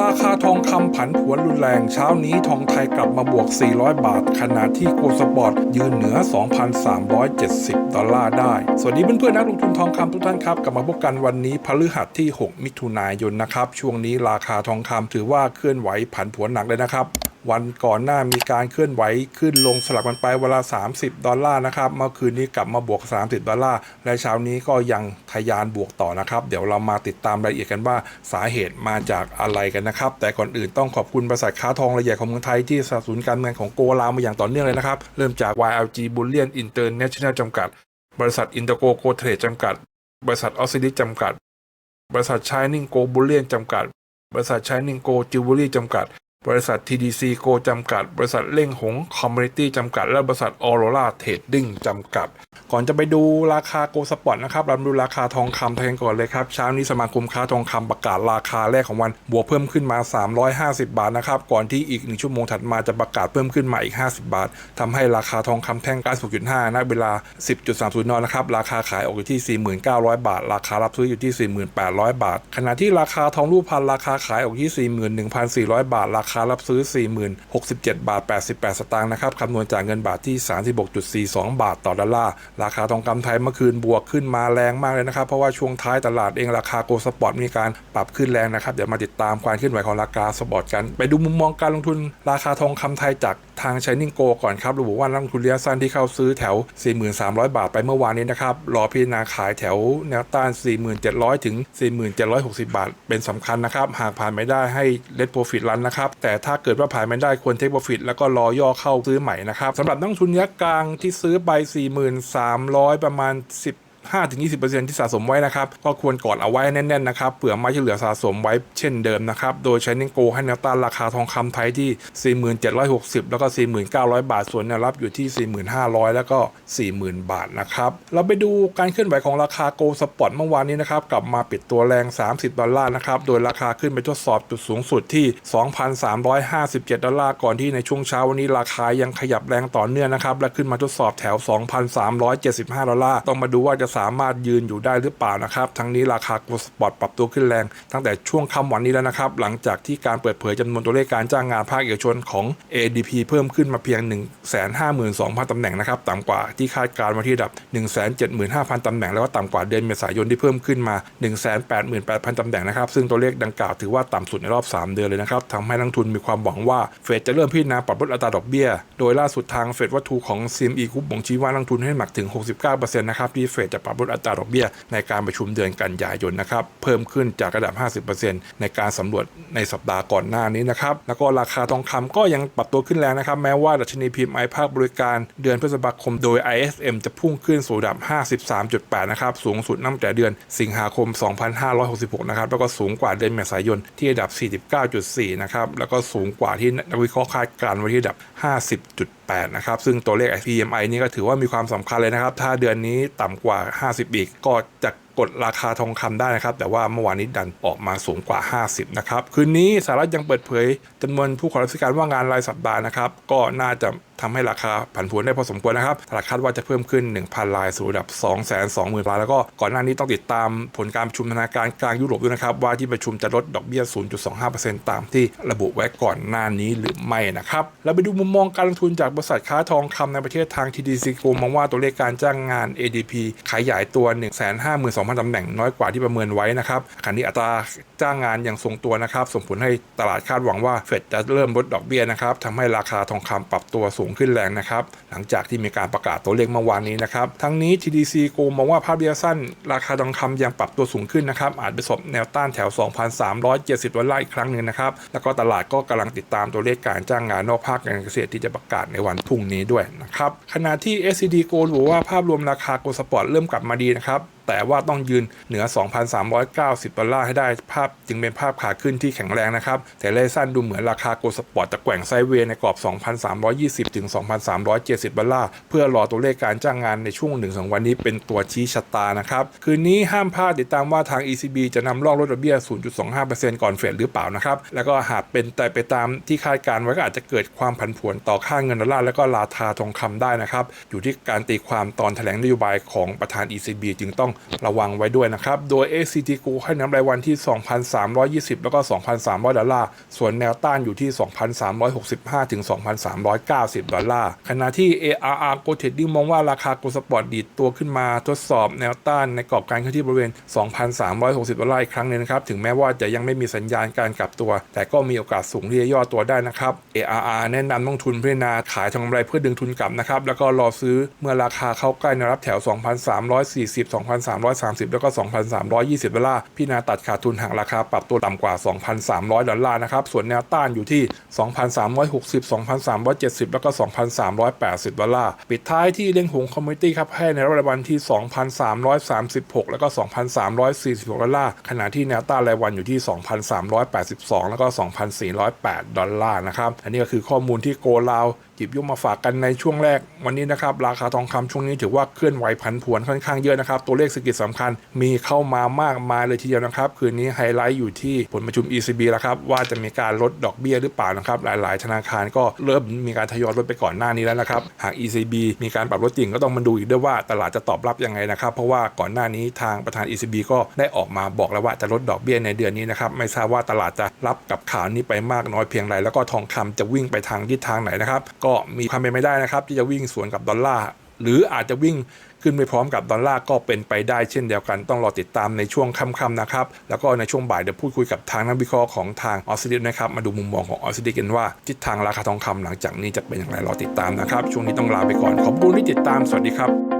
ราคาทองคำผันผวนรุนแรง เช้านี้ทองไทยกลับมาบวก 400 บาท ขณะที่โกลสปอร์ตยืนเหนือ 2,370 ดอลลาร์ได้ สวัสดีเพื่อนๆนักลงทุนทองคำทุกท่านครับ กลับมาพบกันวันนี้พฤหัสที่ 6 มิถุนายนนะครับ ช่วงนี้ราคาทองคำถือว่าเคลื่อนไหวผันผวนหนักเลยนะครับ วันก่อนหน้ามีการเคลื่อนไหวขึ้นลงสลับกันไปเวลา 30 ดอลลาร์นะครับ เมื่อคืนนี้กลับมาบวก 30 ดอลลาร์ และเช้านี้ก็ยังทะยานบวกต่อนะครับ เดี๋ยวเรามาติดตามรายละเอียดกันว่าสาเหตุมาจากอะไรกันนะครับ แต่ก่อนอื่นต้องขอบคุณบริษัทค้าทองรายใหญ่ของเมืองไทยที่สนับสนุนการเมืองของโกลาวมาอย่างต่อเนื่องเลยนะครับ เริ่มจาก YLG Bullion International จำกัด บริษัทอินเตอร์โกโกเทรดจำกัด บริษัทออสซิลิจำกัด บริษัทชายนิ่งโกบูเลียนจำกัด บริษัทชายนิ่งโกจิวเวลรี่จำกัด บริษัท TDC โกจำกัด บริษัทเล่งหงคอมมูนิตี้จำกัด และบริษัทออโรราเทรดดิ้งจำกัด ก่อนจะไปดูราคาโกสปอร์ตนะครับเรามาดูราคาทองคำไทยกันก่อนเลยครับเช้านี้สมาคมค้าทองคำประกาศราคาแรกของวันบวกเพิ่มขึ้นมา 350 บาทนะครับก่อนที่อีก 1 ชั่วโมงถัดมาจะประกาศเพิ่มขึ้นมาอีก 50 บาททำให้ราคาทองคำแท่ง96.5ณเวลา 10.30นนะครับราคาขายออกอยู่ที่ 49,000 บาท ราคารับซื้ออยู่ที่ 48,000 บาท ขณะที่ราคาทองรูปพรรณราคาขายออกที่ 41,400 บาท ราคารับซื้อ 40,067 บาท 88 สตางค์นะครับคำนวณจากเงินบาทที่ 36.42 บาทต่อดอลลาร์ราคาทองคำไทยเมื่อคืนบวกขึ้นมาแรงมากเลยนะครับ เพราะว่าช่วงท้ายตลาดเองราคาโกลสปอร์ตมีการปรับขึ้นแรงนะครับ เดี๋ยวมาติดตามความเคลื่อนไหวของราคาสปอร์ตกัน ไปดูมุมมองการลงทุนราคาทองคำไทยจาก ทาง Shining Go ก่อนครับระบุว่านักลงทุนระยะสั้นที่เข้าซื้อแถว 4,300 บาทไปเมื่อวานนี้นะครับรอพิจารณาขายแถวแนวต้าน 4700 ถึง 4760 บาท เป็นสำคัญนะครับ หากผ่านไม่ได้ให้เลทโปรฟิตรันนะครับ แต่ถ้าเกิดว่าผ่านไม่ได้ควรเทคโปรฟิตแล้วก็รอย่อเข้าซื้อใหม่นะครับสำหรับนักลงทุนระยะกลางที่ซื้อไป 4300 ประมาณ 10 5-20%ที่สะสมไว้นะครับ ก็ควรกอดเอาไว้แน่นๆนะครับเผื่อไม่ที่เหลือสะสมไว้เช่นเดิมนะครับ โดยใช้นิงโกให้แนวต้านราคาทองคำไทยที่ 4760 แล้วก็ 4900 บาท ส่วนแนวรับอยู่ที่ 4500 แล้วก็ 40,000 บาทนะครับ เราไปดูการเคลื่อนไหวของราคาโกลสปอตเมื่อวานนี้นะครับ กลับมาปิดตัวแรง 30 ดอลลาร์นะครับ โดยราคาขึ้นไปทดสอบจุดสูงสุดที่ 2,357 ดอลลาร์ ก่อนที่ในช่วงเช้าวันนี้ราคายังขยับแรงต่อเนื่องนะครับ และขึ้นมาทดสอบแถว 2,375 ดอลลาร์ ต้องมาดูว่าจะสามารถยืนอยู่ได้หรือเปล่านะครับ ทั้งนี้ราคาโกลสปอร์ตปรับตัวขึ้นแรง ตั้งแต่ช่วงค่ำวันนี้แล้วนะครับ หลังจากที่การเปิดเผยจำนวนตัวเลขการจ้างงานภาคเอกชนของ ADP เพิ่มขึ้นมาเพียง 152,000ตำแหน่งนะครับต่ำกว่าที่คาดการณ์มาที่ระดับ 175,000ตำแหน่งแล้วก็ต่ำกว่าเดือนเมษายนที่เพิ่มขึ้นมา 188,000ตำแหน่งนะครับซึ่งตัวเลขดังกล่าวถือว่าต่ำสุดในรอบ 3 เดือนเลยนะครับทำให้นักทุนมีความหวังว่าเฟดจะเริ่มพิจารณาปรับลดอัตราดอกเบี้ย โดยล่าสุดทางเฟดวัตถุของ CME Group บ่งชี้ว่านักทุนให้หมักถึง 69%นะครับที่เฟดจะปรับลดอัตราดอกเบี้ย ในการประชุมเดือนกันยายนนะครับ เพิ่มขึ้นจากระดับ 50%ในการสำรวจในสัปดาห์ก่อนหน้านี้นะครับ แล้วก็ราคาทองคำก็ยังปรับตัวขึ้นแรงนะครับ แม้ว่าดัชนีพิมพ์ไอภาคบริการเดือนพฤษภาคมโดย ISM จะพุ่งขึ้นสู่ระดับ 53.8 นะครับ สูงสุดตั้งแต่เดือนสิงหาคม 2566 นะครับ แล้วก็สูงกว่าเดือนเมษายนที่ระดับ 49.4 นะครับ แล้วก็สูงกว่าที่นักวิเคราะห์คาดการณ์ไว้ที่ระดับ 50.8 นะครับ ซึ่งตัวเลข PMI นี่ก็ถือว่ามีความสำคัญเลยนะครับ ถ้าเดือนนี้ต่ำกว่า 50 อีก ก็จะกดราคาทองคำได้นะครับ แต่ว่าเมื่อวานนี้ดันออกมาสูงกว่า 50 นะครับ คืนนี้สหรัฐยังเปิดเผยจำนวนผู้ขอรับสิการว่างงานรายสัปดาห์นะครับ ก็น่าจะ ทำให้ราคาผันผวนได้พอสมควรนะครับตลาดคาดว่าจะเพิ่มขึ้น 1,000รายสู่ระดับ 220,000ราย แล้วก็ก่อนหน้านี้ต้องติดตามผลการประชุมธนาคารกลางยุโรปด้วยนะครับ ว่าที่ประชุมจะลดดอกเบี้ย 0.25%ตามที่ระบุไว้ก่อนหน้านี้หรือไม่นะครับ เราไปดูมุมมองการลงทุนจากบริษัทค้าทองคำในประเทศทาง TDC โกมองว่าตัวเลขการจ้างงาน ADP ขยายตัว 152,000ตำแหน่งน้อยกว่าที่ประเมินไว้นะครับขณะนี้อัตรา จ้างงานยังทรงตัวนะครับ ส่งผลให้ตลาดคาดหวังว่าเฟดจะเริ่มลดดอกเบี้ยนะครับทำให้ราคาทองคำปรับตัวสูงขึ้นแรงนะครับ หลังจากที่มีการประกาศตัวเลขเมื่อวานนี้นะครับ ทั้งนี้ TDC โกมองว่าภาพระยะสั้น ราคาทองคำยังปรับตัวสูงขึ้นนะครับ อาจไปสบแนวต้านแถว 2,370ดอลลาร์อีกครั้งหนึ่งนะครับ แล้วก็ตลาดก็กำลังติดตามตัวเลขการจ้างงานนอกภาคการเกษตรที่จะประกาศในวันพรุ่งนี้ด้วยนะครับ ขณะที่ SCD โกบอกว่าภาพรวมราคาโกลสปอร์ตเริ่มกลับมาดีนะครับ แต่ว่าต้องยืนเหนือ 2,390 ดอลลาร์ให้ได้ภาพจึงเป็นภาพขาขึ้นที่แข็งแรงนะครับ แต่ระยะสั้นดูเหมือนราคาโกลสปอร์ตจะแกว่งไซเวย์ในกรอบ 2,320 ถึง 2,370 ดอลลาร์ เพื่อรอตัวเลขการจ้างงานในช่วง1 2วันนี้เป็นตัวชี้ชะตานะครับ คืนนี้ห้ามพลาดติดตามว่าทาง ECB จะนำล่องลดดอกเบี้ย 0.25%ก่อนเฟดหรือเปล่านะครับ แล้วก็หากเป็นแต่ไปตามที่คาดการไว้ก็อาจจะเกิดความผันผวนต่อค่าเงินดอลลาร์และก็ราคาทองคำได้นะครับ อยู่ที่การตีความตอนแถลงนโยบายของประธาน ECB จึงต้องระวังไว้ด้วยนะครับ โดย ACT Go ให้น้ำรายวันที่ 2,320 แล้วก็ 2,300 ดอลลาร์ ส่วนแนวต้านอยู่ที่ 2,365 ถึง 2,390 ดอลลาร์ ขณะที่ ARR Go Trading มองว่าราคา Go Sport ดีดตัวขึ้นมาทดสอบแนวต้านในกรอบการเคลื่อนที่บริเวณ 2,360 ดอลลาร์อีกครั้งนึงนะครับ ถึงแม้ว่าจะยังไม่มีสัญญาณการกลับตัว แต่ก็มีโอกาสสูงที่จะย่อตัวได้นะครับ ARR แนะนำต้องทุนพิจารณาขายทำกำไรเพื่อดึงทุนกลับนะครับ แล้วก็รอซื้อเมื่อราคาเข้าใกล้แนวรับแถว 2,340 2,330 แล้วก็ 2,320 ดอลลาร์พี่นาตัดขาดทุนหากราคาปรับตัวต่ำกว่า 2,300 ดอลลาร์นะครับ ส่วนแนวต้านอยู่ที่ 2,360 2,370 แล้วก็ 2,380 ดอลลาร์ปิดท้ายที่เลี้ยงหงคอมมิตี้ครับให้ในรายวันที่ 2,336 แล้วก็ 2,346 ดอลลาร์ขณะที่แนวต้านรายวันอยู่ที่ 2,382 แล้วก็ 2,408 ดอลลาร์นะครับ อันนี้ก็คือข้อมูลที่โกลาว หยิบยกมาฝากกันในช่วงแรก วันนี้นะครับราคาทองคำช่วงนี้ถือว่าเคลื่อนไหวผันผวนค่อนข้างเยอะนะครับ ตัวเลขเศรษฐกิจสำคัญมีเข้ามามากมายเลยทีเดียวนะครับ คืนนี้ไฮไลท์อยู่ที่ผลประชุม ECB แล้วครับ ว่าจะมีการลดดอกเบี้ยหรือเปล่านะครับ หลาย ๆ ธนาคารก็เริ่มมีการทยอยลดไปก่อนหน้านี้แล้วนะครับ หาก ECB มีการปรับลดจริงก็ต้องมาดูอีกด้วยว่าตลาดจะตอบรับยังไงนะครับเพราะว่าก่อนหน้านี้ทางประธาน ECB ก็ได้ออกมาบอกแล้วว่าจะลดดอกเบี้ยในเดือนนี้นะครับไม่ทราบว่าตลาดจะรับกับข่าวนี้ไปมากน้อยเพียงไรแล้วก็ทองคำจะวิ่งไปทางทิศทางไหนนะครับก็็มีความเป็นไปได้นะครับ ที่จะวิ่งสวนกับดอลลาร์หรืออาจจะวิ่งขึ้นไปพร้อมกับดอลลาร์ก็เป็นไปได้เช่นเดียวกันต้องรอติดตามในช่วงค่ำๆนะครับ แล้วก็ในช่วงบ่ายเดี๋ยวพูดคุยกับทางนักวิเคราะห์ของทางออสเตรเลียนะครับ มาดูมุมมองของออสเตรเลียกันว่า ทิศทางราคาทองคำหลังจากนี้จะเป็นอย่างไรรอติดตามนะครับ ช่วงนี้ต้องลาไปก่อนขอบคุณที่ติดตามสวัสดีครับ